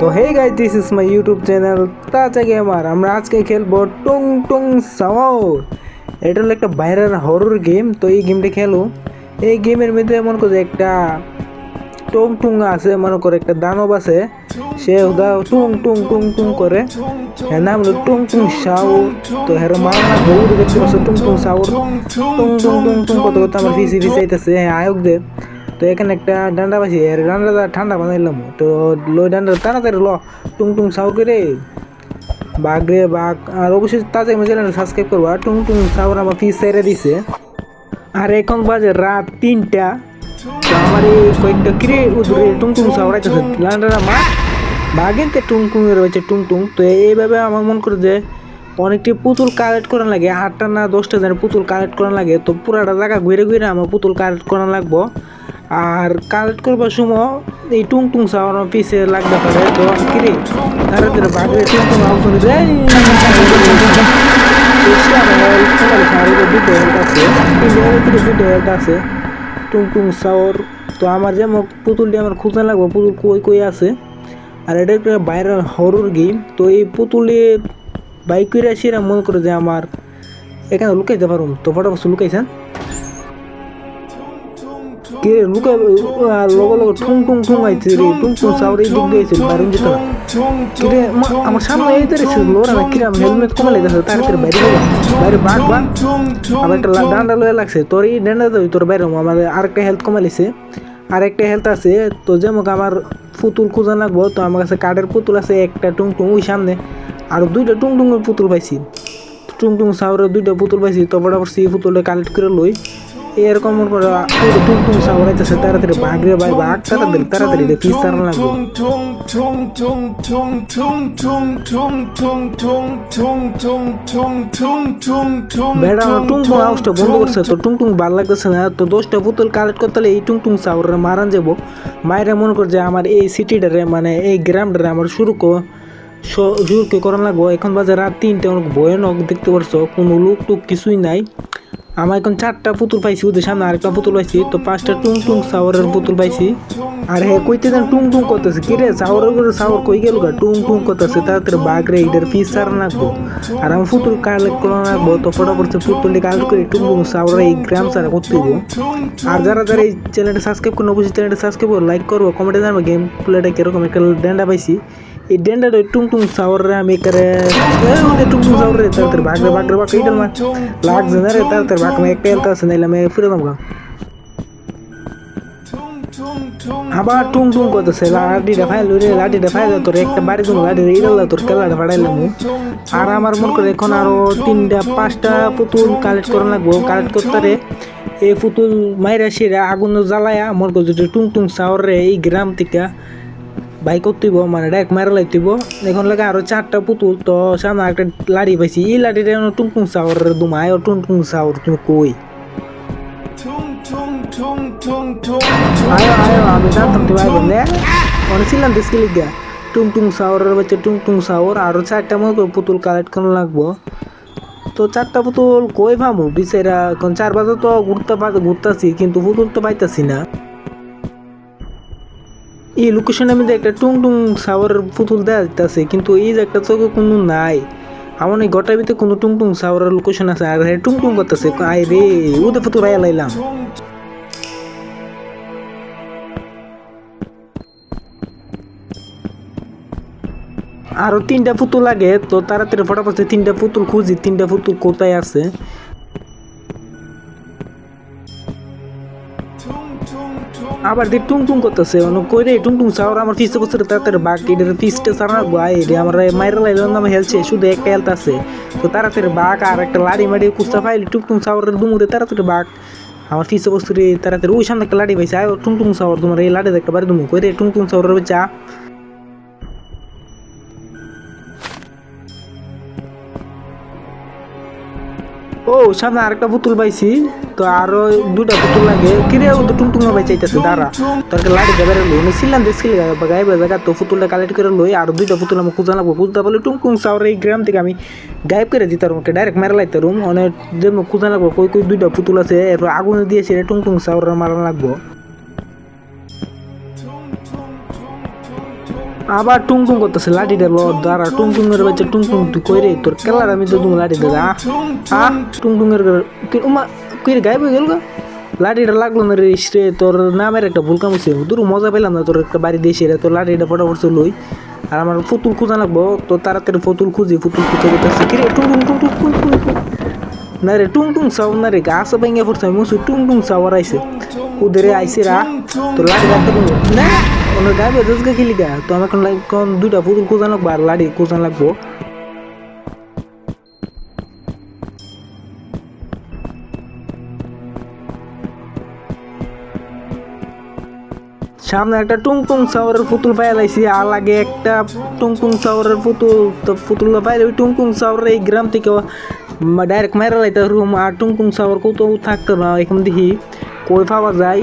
তো hey guys this is my YouTube channel Taza gamer আমরা আজকে খেলব টুং টুং সাওয়াও এটা হলো একটা ভাইরাল হরর গেম তো এই গেমটা খেলো এই গেমের মধ্যে মনে করছে একটা টুং টুং আছে মনে করে একটা দানব আছে সে ওদা টুং টুং টুং টুং করে এর নাম হলো টুং টুং সাউ তো হের মারা না দেখতে পাচ্ছ টুং টুং সাউর টুং টুং টুং টুং কত কত আমার ফিসি ফিসি আইতেছে হ্যাঁ আয়োগ দে তো এখানে একটা ডান্ডা পাইছি এর ডান্ডাটা ঠান্ডা বানাইলাম তো লো ডান্ডা তাড়াতাড়ি ল, টুং টুং সাউ করে। বাঘ রে বাঘ, আর অবশ্যই তাজা চ্যানেল সাবস্ক্রাইব করবা, টুং টুং সাউর আমার ফিস ছেড়ে দিছে। আর এখন বাজে রাত তিনটা। তো আমার এই কয়েকটা কিরে টুং টুং সাউরাইতেছে ডান্ডাটা মা। বাঘের তে টুং টুং রয়েছে টুং টুং। তো এইভাবে আমার মন করে যে অনেকটি পুতুল কালেক্ট করা লাগে আটটা না দশটা জন পুতুল কালেক্ট করা লাগে, তো পুরাটা জায়গা ঘুরে ঘুরে আমার পুতুল কালেক্ট করা লাগবো। আর কালেক্ট করবার সময় এই টুং টুং সাওয়ার পিছে লাগতে পারে তো কিরে তাড়াতাড়ি বাঘের টুং টুং আউট করে দেয় দুটো আছে দুটো আছে টুং টুং সাওয়ার তো আমার যেমন পুতুলটি আমার খুঁজে লাগবো পুতুল কই কই আছে আর এটা একটা ভাইরাল হরর গেম তো এই পুতুলে বাইক করে আসি মনে করে যে আমার এখানে লুকাইতে পারুম তো ফটাফট লুকাইছেন কে রে লুকাই লগে লগে ঠুং টুং ঠুং আইছে রে, টুং টুং সাউরে দিক বাইরন যেত আমার সামনে এই ধরে ছিল লোরা না, কিরে, আমি হেলমেট লেগেছে তাড়াতাড়ি বাইরে গেলাম। বাইরে বাঘ বাঘ একটা ডান্ডা লয়ে লাগছে তোর এই ডান্ডা তো, তোর বাইরে আরেকটা হেলথ একটা হেলথ আছে, তো যেমন আমার পুতুল খুঁজা লাগবো, তো আমার কাছে কাঠের পুতুল আছে, একটা টুং টুং ওই সামনে। আর দুইটা টুং টুঙের পুতুল পাইছি। টুং টুং সাউরের দুইটা পুতুল পাইছি, তো ফটাফট সেই পুতুলটা কালেক্ট করে লই। এরকম মনে করো তাড়াতাড়ি বাঘ রে ভাই বাঘ তাড়াতাড়ি তাড়াতাড়ি রে পিস তার লাগবে বেড়া টুং টুং আওয়াজটা বন্ধ করছে তো টুং টুং ভালো লাগতেছে না তো দশটা বোতল কালেক্ট করতে হলে এই টুং টুং সাউরে মারান যাব মায়েরা মনে করে যে আমার এই সিটিটারে মানে এই গ্রামটারে আমার শুরু কর শুরু করান লাগবো এখন বাজে রাত তিনটে অনেক ভয়ানক দেখতে পারছ কোনো লোক টুক কিছুই নাই আমার এখন চারটা পুতুল পাইছি ওদের সামনে আরেকটা পুতুল পাইছি, তো পাঁচটা টুং টুং সাওয়ারের পুতুল পাইছি। আর হ্যাঁ কইতে দেন টুং টুং করতেছে। কি রে সাওয়ারের করে সাওয়ার কই গেল গা? টুং টুং করতেছে, তাড়াতাড়ি বাঘ রে এটার পিস সার রাখব আর আমি পুতুল কালেক্ট করে রাখব তো ফটাফট পুতুলটি কালেক্ট করে টুং টুং সাওয়ার এই গ্রাম সারা করতে হইব। আর যারা যারা এই চ্যানেলটা সাবস্ক্রাইব করুন অবশ্যই চ্যানেলটা সাবস্ক্রাইব করো লাইক করব কমেন্টে জানব গেম প্লেটা কীরকম একটা ডেন্ডা পাইছি। রে তাড়াতাড়ি ভাগ রে ভাগ রে ভাগ এইটার মা লাগছে না রে তাড়াতাড়ি ভাগ আমি একটা হেলতে আছে নাইলে আমি ফিরে দাম আবার টুং টুং করতেছে লাঠিটা ফাইল রে লাঠিটা ফাইল তোর একটা বাড়ি তুমি লাঠি এইটা তোর কেলাটা ফাড়াইলাম আর আমার মন করে এখন আরও তিনটা পাঁচটা পুতুল কালেক্ট করা লাগবো কালেক্ট করতে রে এই পুতুল মাইরা সেরা আগুন জ্বালায়া মন করে যদি টুং টুং সাওয়ার রে এই গ্রাম থেকে বাইক করতেইব মানে ডাইরেক্ট মারা লাইতেইব এখন লাগে আরও চারটা পুতুল তো সামনে একটা লাড়ি পাইছি। এই লাড়িটা টুং টুং সাওয়ার দুমায় টুং টুং সাওয়ার তুমি কই? আয়ো আয়ো আমি জানতাম তুমি আইব না। অনেক ছিলাম দেশকে লিগা টুং টুং বাচ্চা টুং টুং আরও চারটা মতো পুতুল কালেক্ট করা লাগবো। তো চারটা পুতুল কই ভামু? বিচারা এখন চার বাজে তো ঘুরতে ঘুরতেছি কিন্তু পুতুল তো পাইতাছি না। এই লোকেশনের মধ্যে একটা টুং টুং সাওয়ারের পুতুল দেওয়া যেতেছে কিন্তু এই যে একটা চোখে কোনো নাই। আমার এই গোটার ভিতরে কোনো টুং টুং সাওয়ারের লোকেশন আছে। আর টুং টুং করতেছে আই রে ওদের পুতুল ভাইয়া লাইলাম। আরও তিনটা পুতুল লাগে, তো তাড়াতাড়ি ফটাফট তিনটা পুতুল খুঁজি, তিনটা পুতুল কোথায় আছে? আবার দি টুং টুং করতেছে মানে কই রে, টুং টুং সাওয়ার আমার ফিসে বছর তাড়াতাড়ি বাঘ এটার ফিস্টে সারা গাই রে আমার মাইরা লাইলাম নামে হেলছে, শুধু একটা হেলথ আছে। তো তাড়াতাড়ি বাঘ আর একটা লাড়ি মাড়ি কুস্তা ফাইল টুং টুং সাওয়ারের দুমুরে তাড়াতাড়ি বাঘ। আমার ফিসে বস্তু রে তাড়াতাড়ি, ওই সামনে একটা লাড়ি পাইছে, আয় টুং টুং সাওর তোমার এই লাড়ি একটা বাড়ি দুমু, কই রে, টুং টুং সাওয়ারের বাচ্চা ও, সামনে আরেকটা পুতুল পাইছি। তো আরও দুটা পুতুল লাগে। কিরে, ও তো টুংটুং ভাই চাইতেছে, দাঁড়া। তোর লাইট দেবে লই আমি ছিলাম দেখছিল গাইবে জায়গা তো পুতুলটা কালেক্ট করে লই, আর দুইটা পুতুল আমি খুঁজা লাগবো। খুঁজতে বলে টুংটুং সাওয়ার এই গ্রাম থেকে আমি গায়েব করে দিতাম ওকে ডাইরেক্ট মেরা লাইতে রুম অনেক যে খুঁজা লাগবো, কই কই, দুইটা পুতুল আছে, এরপর আগুন দিয়েছে টুংটুং সাওয়ার মারা লাগবো। আবার টুং টুং করতেছে লাঠিটা ল দাঁড়া টুং এর বাচ্চা টুং টুং তুই কই রে? তোর কেলার আমি তো তুমি লাঠি দে আহ আহ টুং টুং এর উমা, কই রে, গায়েব গেল? লাঠিটা লাগল না রে রে তোর নামের একটা ভুল কাম হয়েছে দূর মজা পেলাম না তোর একটা বাড়ি দেশে রে, তোর লাঠিটা ফটাফট লই আর আমার ফুতুল খুঁজা লাগবো, তো তাড়াতাড়ি ফুতুল খুঁজি ফুতুল খুঁজে করতেছে টুং টুং টুং টুং টুং টুং টুং না রে টুং টুং সাউ না রে, গাছ ভেঙে পড়ছে মুসু টুং টুং সাওয়ার আইছে। উদরে আইছে রা তো লাঠি রাখতে না! ওনার গায়ে বেজকে খেলি গা, তো আমার এখন কোন দুইটা পুতুল খুঁজান লাগবো আর লাঠি খুঁজান লাগবো। সামনে একটা টুং টুং সাওয়ারের পুতুল পাই লাইছি, আর লাগে একটা টুং টুং সাওয়ারের পুতুল, তো পুতুল পাইলে ওই টুং টুং সাওয়ার এই গ্রাম থেকে ডাইরেক্ট মারা লাইতে রুম আর টুং টুং সাওয়ার কত থাকতো না, এখন দেখি কই পাওয়া যায়।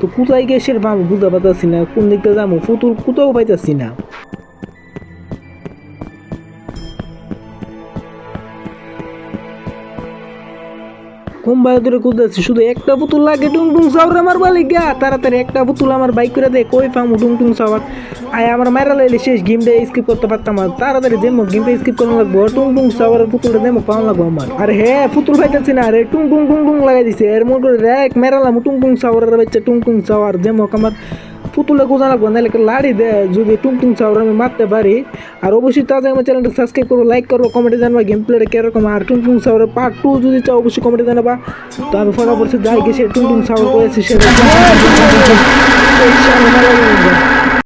তো কোথায় গেছে বুঝতে পারতেছি না কোন দিকটা যাব? ফুতুল কোথাও পাইতেছি না। কম বাইরে ধরে খুঁজতেছি শুধু একটা পুতুল লাগে টুং টুং সাওয়ার আমার বালি গা তাড়াতাড়ি একটা পুতুল আমার বাইক করে দে, কই পামু টুং টুং সাওয়ার আয়, আমার মারা লাইলে শেষ গেমটা স্কিপ করতে পারতাম আর। তাড়াতাড়ি দেমো গেমটা স্কিপ করা লাগবো টুং টুং সাওয়ারের পুতুলটা দেমো, পাওয়া লাগবো আমার। আরে হ্যাঁ পুতুল পাইতেছি না, আরে টুং টুং টুং টুং লাগাই দিছে। এর মন করে রেক মেরালাম টুং টুং সাওয়ারের বাচ্চা টুং টুং সাওয়ার দেমো আমার পুতুলে গোজা লাগবো নাহলে লাড়ি দে, যদি টুং টুং সাওয়ার আমি মারতে পারি। আর অবশ্যই তাদের আমার চ্যানেলটা সাবস্ক্রাইব করব লাইক করব কমেন্টে জানবা গেম প্লেটা কীরকম আর টুনটুন সাওয়ারের পার্ট টু যদি চাও, অবশ্যই কমেন্টে জানাবা। তো আমি ফোন অবশ্যই যাই গেছি টুনটুন সাউর করেছি, সেটা